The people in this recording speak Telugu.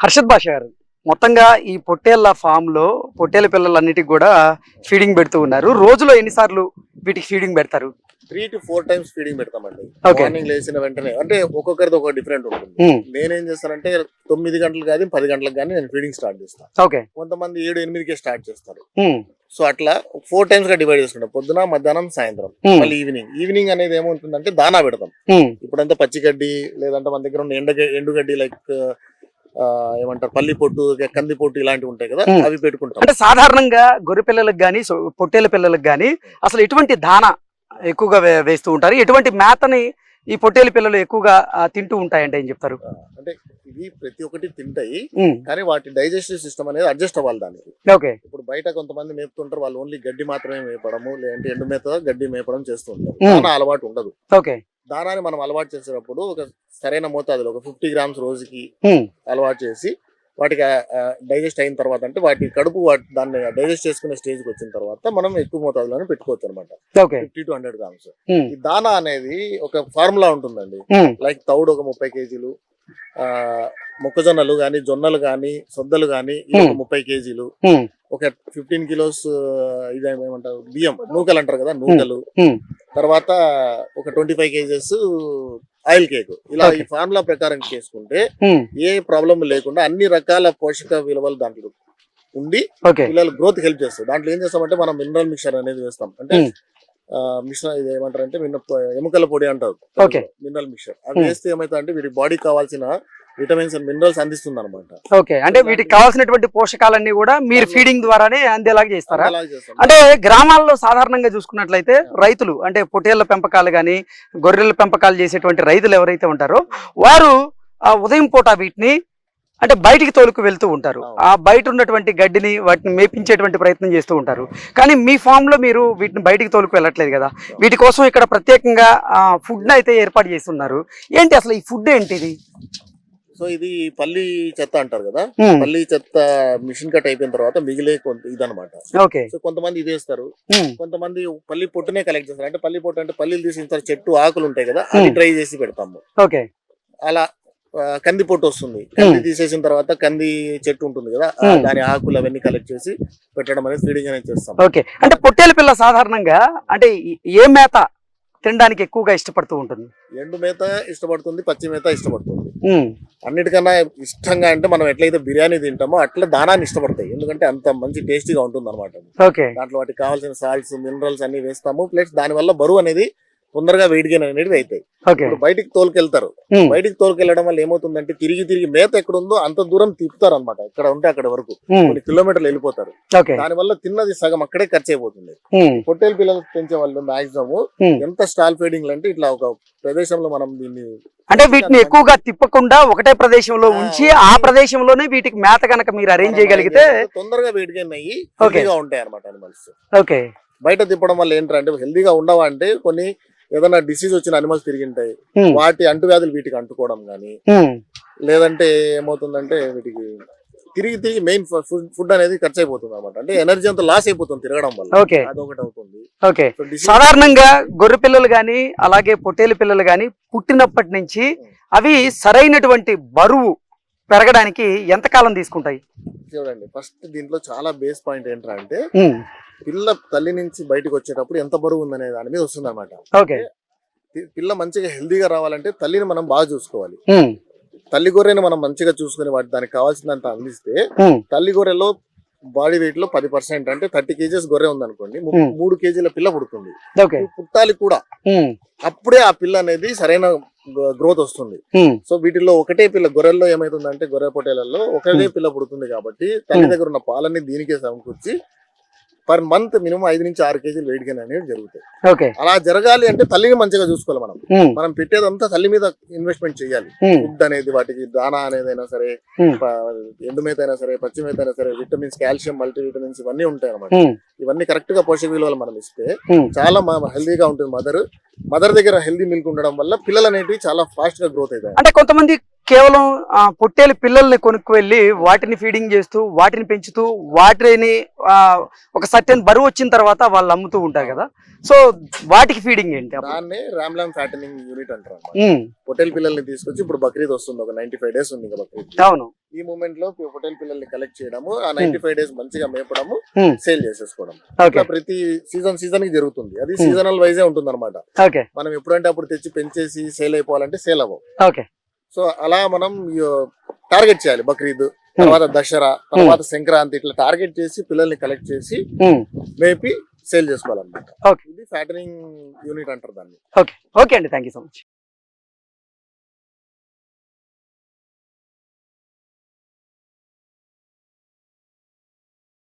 హర్షద్ భాష గారు. మొత్తంగా ఈ పొట్టేళ్ళ ఫామ్లో పొట్టేళ్ళ పిల్లలన్నిటికి కూడా ఫీడింగ్ పెడుతూ ఉన్నారు. రోజులో ఎన్నిసార్లు వీటికి ఫీడింగ్ పెడతారు? Three to four times feeding పెడతామండి. మార్నింగ్ లేచిన వెంటనే. అంటే ఒక్కొక్కరిది ఒక డిఫరెంట్ ఉంటుంది. ఉమ్, నేనేం చేస్తానంటే తొమ్మిది గంటలు కానీ పది గంటలకు కానీ నేను ఫీడింగ్ స్టార్ట్ చేస్తాను ఓకే కొంతమంది ఏడు ఎనిమిదికే స్టార్ట్ చేస్తారు. ఉమ్, సో అట్లా ఫోర్ టైమ్స్గా డివైడ్ చేసుకుంటాం. పొద్దున మధ్యాహ్నం సాయంత్రం. ఉమ్, మళ్ళీ ఈవినింగ్ ఈవినింగ్ అనేది ఏముంటుందంటే దానా పెడతాం. ఇప్పుడంతా పచ్చిగడ్డి లేదంటే మన దగ్గర ఉన్న ఎండ ఎండుగడ్డి లైక్ ఏమంటారు పల్లి పొట్టు కంది పొట్టు ఇలాంటివి ఉంటాయి కదా. అవి పెట్టుకుంటాం. అంటే సాధారణంగా గొర్రె పిల్లలకు కానీ పొట్టేళ్ళ పిల్లలకు కానీ అసలు ఎటువంటి దాన ఎక్కువగా వేస్తూ ఉంటారు? ఎటువంటి మేతని ఈ పొట్టేళ్ళ పిల్లలు ఎక్కువగా తింటూ ఉంటాయంటే ఏం చెప్తారు? అంటే ఇవి ప్రతి ఒక్కటి తింటాయి కానీ వాటి డైజెస్టివ్ సిస్టమ్ అనేది అడ్జస్ట్ అవ్వాలి దానికి. ఓకే. ఇప్పుడు బయట కొంతమంది మేపుతుంటారు వాళ్ళు ఓన్లీ గడ్డి మాత్రమే మేపడము లేదంటే ఎండు మేత గడ్డి మేపడం చేస్తూ ఉంటారు. దానా అలవాటు ఉండదు. ఓకే. దానాన్ని మనం అలవాటు చేసేటప్పుడు ఒక సరైన మోతాదులో ఒక ఫిఫ్టీ గ్రామ్స్ రోజుకి అలవాటు చేసి వాటికి డైజెస్ట్ అయిన తర్వాత అంటే వాటి కడుపు వాటి దాన్ని డైజెస్ట్ చేసుకునే స్టేజ్కి వచ్చిన తర్వాత మనం ఎక్కువ మోతాదులోనే పెట్టుకోవచ్చు అనమాట ఫిఫ్టీ టు హండ్రెడ్ గ్రామ్స్. ఈ దానా అనేది ఒక ఫార్ములా ఉంటుందండి. లైక్ తౌడు ఒక ముప్పై కేజీలు ఆ మొక్కజొన్నలు కానీ జొన్నలు కానీ సొద్దలు Hmm. ముప్పై కేజీలు. ఒక ఫిఫ్టీన్ కిలోస్ ఇది ఏమంటారు బియ్యం నూకలు అంటారు కదా నూకలు. తర్వాత ఒక twenty five KGs oil cake. ఇలా ఈ. ఫార్ములా ప్రకారం చేసుకుంటే ఏ ప్రాబ్లం లేకుండా అన్ని రకాల పోషక విలువలు దాంట్లో ఉండి పిల్లల గ్రోత్ హెల్ప్ చేస్తుంది దాంట్లో ఏం చేస్తామంటే మనం మినరల్ మిక్చర్ అనేది వేస్తాం. అంటే. మిషన్ ఇది ఏమంటారు అంటే ఎముకల పొడి అంటారు. Mineral mixture. అది. వేస్తే ఏమైతే అంటే వీటి బాడీకి కావాల్సిన విటమిన్స్ అండ్ మినరల్స్ అందిస్తుంది అనమాట ఓకే అంటే వీటికి కావాల్సినటువంటి పోషకాలన్నీ కూడా మీరు ఫీడింగ్ ద్వారానే అందేలాగా చేస్తారా? అంటే గ్రామాల్లో సాధారణంగా చూసుకున్నట్లయితే రైతులు అంటే పొట్టేళ్ళ పెంపకాలు కానీ గొర్రెల పెంపకాలు చేసేటువంటి రైతులు ఎవరైతే ఉంటారో వారు ఆ ఉదయం పూట వీటిని అంటే బయటికి తోలుకు వెళ్తూ ఉంటారు. ఆ బయట ఉన్నటువంటి గడ్డిని వాటిని మేపించేటువంటి ప్రయత్నం చేస్తూ ఉంటారు. కానీ మీ ఫామ్లో మీరు వీటిని బయటికి తోలుకు వెళ్ళట్లేదు కదా? వీటి కోసం ఇక్కడ ప్రత్యేకంగా ఫుడ్ అయితే ఏర్పాటు చేస్తున్నారు. ఏంటి అసలు ఈ ఫుడ్ ఏంటిది? సో ఇది పల్లి చెత్త అంటారు కదా? పల్లి చెత్త మిషన్ కట్ అయిపోయిన తర్వాత మిగిలే కొంత ఇదనమాట ఓకే. సో కొంతమంది ఇది వేస్తారు కొంతమంది పల్లి పొట్టునే కలెక్ట్ చేస్తారు. అంటే పల్లి పొట్టు అంటే పల్లీలు తీసిన తర్వాత చెట్టు ఆకులు ఉంటాయి కదా అది. ట్రై చేసి పెడతాము. ఓకే. అలా కంది పొట్టు వస్తుంది. కంది తీసేసిన తర్వాత కంది చెట్టు ఉంటుంది కదా. దాని ఆకులు అవన్నీ కలెక్ట్ చేసి పెట్టడం అనేది ఫీడింగ్ అనేది చేస్తాం. ఓకే. అంటే పొట్టేల పిల్ల సాధారణంగా అంటే ఏ మేత తినడానికి ఎక్కువగా ఇష్టపడుతూ ఉంటుంది? ఎండు మేత ఇష్టపడుతుంది పచ్చి మేత ఇష్టపడుతుంది. అన్నిటికన్నా ఇష్టంగా అంటే మనం ఎట్లయితే బిర్యానీ తింటామో అట్లా దానాన్ని ఇష్టపడతాయి. ఎందుకంటే అంత మంచి టేస్టీగా ఉంటుంది అనమాట దాంట్లో వాటికి కావాల్సిన సాల్ట్స్ మినరల్స్ అన్ని వేస్తాము. ప్లస్ దాని వల్ల బరువు అనేది తొందరగా వెయిట్ గెయిన్ అనేది అవుతాయి ఇప్పుడు బయటికి తోలుకెళ్తారు. బయటికి తోలుకెళ్ళడం వల్ల ఏమవుతుందంటే తిరిగి తిరిగి మేత ఎక్కడ ఉందో అంత దూరం తిప్పుతారు అనమాట ఎక్కడ ఉంటే అక్కడ వరకు. కొన్ని కిలోమీటర్లు వెళ్ళిపోతారు. దాని వల్ల తిన్నది సగం అక్కడే ఖర్చు అయిపోతుంది. పొట్టేలు పిల్లలు పెంచే వాళ్ళు మాక్సిమం. ఎంత స్టాల్ ఫీడింగ్ అంటే ఇట్లా ఒక ప్రదేశంలో మనం దీన్ని అంటే వీటిని ఎక్కువగా తిప్పకుండా ఒకటే ప్రదేశంలో ఉంచి ఆ ప్రదేశంలోనే వీటికి మేత కనుక మీరు అరేంజ్ చేయగలిగితే తొందరగా గెయిన్ అయ్యి ఉంటాయి అనమాట అనిమల్స్ ఓకే. బయట తిప్పడం వల్ల ఏంటంటే హెల్దీగా ఉండవా అంటే కొన్ని ఏదైనా డిసీజ్ వచ్చిన అనిమల్స్ తిరిగింటాయి వాటి అంటువ్యాధులు వీటికి అంటుకోవడం ఉమ్, లేదంటే ఏమవుతుందంటే వీటికి తిరిగి తిరిగి మెయిన్ ఫుడ్ అనేది ఖర్చు అయిపోతుంది అనమాట అంటే ఎనర్జీ అంతా లాస్ అయిపోతుంది తిరగడం వల్ల. అదొకటి అవుతుంది. ఓకే. సాధారణంగా గొర్రె పిల్లలు కానీ అలాగే పొట్టేలు పిల్లలు కానీ పుట్టినప్పటి నుంచి అవి సరైనటువంటి బరువు పెరగడానికి ఎంతకాలం తీసుకుంటాయి? చూడండి ఫస్ట్ దీంట్లో చాలా బేస్ పాయింట్ ఏంటంటే పిల్ల తల్లి నుంచి బయటకు వచ్చేటప్పుడు ఎంత బరువు ఉందనే దాని మీద వస్తుంది అనమాట ఓకే పిల్ల మంచిగా హెల్దీగా రావాలంటే తల్లిని మనం బాగా చూసుకోవాలి. తల్లి గొర్రెని మనం మంచిగా చూసుకుని వాటి దానికి కావాల్సినంత అందిస్తే తల్లి గొర్రెలో బాడీ వెయిట్లో పది పర్సెంట్ అంటే థర్టీ కేజీస్ గొర్రె ఉందనుకోండి. మూడు కేజీల పిల్ల పుడుతుంది. పుట్టాలి కూడా అప్పుడే ఆ పిల్ల అనేది సరైన గ్రోత్ వస్తుంది. సో వీటిల్లో ఒకటే పిల్ల గొర్రెల్లో ఏమైతుందంటే గొర్రె పొట్టేలలో ఒకటే పిల్ల పుడుతుంది కాబట్టి తల్లి. దగ్గర ఉన్న పాలన్నీ దీనికే సమకూర్చి పర్ మంత్ మినిమం ఐదు నుంచి ఆరు కేజీలు వెయిట్ గెయిన్ అనేది జరుగుతాయి. ఓకే. అలా జరగాలి అంటే తల్లిని మంచిగా చూసుకోవాలి మనం. మనం పెట్టేదంతా తల్లి మీద ఇన్వెస్ట్మెంట్ చేయాలి. ఫుడ్ అనేది వాటికి దానా అనేది అయినా సరే Hmm. ప- ఎండు మేత అయినా సరే పచ్చి మేత అయినా సరే విటమిన్స్ కాల్షియం మల్టీ విటమిన్స్ ఇవన్నీ ఉంటాయి అనమాట ఇవన్నీ కరెక్ట్గా పోషక విలువలు మనం ఇస్తే చాలా హెల్దీగా ఉంటుంది మదర్ మదర్ దగ్గర హెల్దీ మిల్క్ ఉండడం వల్ల పిల్లలు అనేటివి చాలా ఫాస్ట్గా గ్రోత్ అవుతాయి. అంటే కొంతమంది కేవలం పొట్టేలు పిల్లల్ని కొనుక్కు వెళ్ళి వాటిని ఫీడింగ్ చేస్తూ వాటిని పెంచుతూ వాటిని ఒక సర్టెన్ బరువు వచ్చిన తర్వాత వాళ్ళు అమ్ముతూ ఉంటారు కదా. సో వాటికి ఫీడింగ్ ఏంటి? దాన్నే రామ్లామ్ ఫ్యాటనింగ్ యూనిట్ అంటారు పొటేల్ పిల్లల్ని తీసుకొచ్చి ఇప్పుడు బక్రీద్ వస్తుంది ఒక నైన్టీ ఫైవ్ డేస్ ఉంది బక్రీద్. అవును. ఈ మూమెంట్లో పొటేల్ పిల్లల్ని కలెక్ట్ చేయడము ఆ నైన్టీ ఫైవ్ డేస్ మంచిగా మేపడము. సేల్ చేసేసుకోవడం. ఇట్లా ప్రతి సీజన్ సీజన్కి జరుగుతుంది. అది. సీజనల్ వైజే ఉంటుంది అనమాట మనం ఎప్పుడంటే అప్పుడు తెచ్చి పెంచేసి సేల్ అయిపోవాలంటే సేల్ అవ్వవు. ఓకే. సో అలా మనం టార్గెట్ చేయాలి. బక్రీద్ తర్వాత దసరా తర్వాత సంక్రాంతి ఇట్లా టార్గెట్ చేసి పిల్లల్ని కలెక్ట్ చేసి మేపి సేల్ చేసుకోవాలన్నమాట. ఇది ఫ్యాటనింగ్ యూనిట్ అంటారు దాన్ని. ఓకే. ఓకే అండి. Thank so much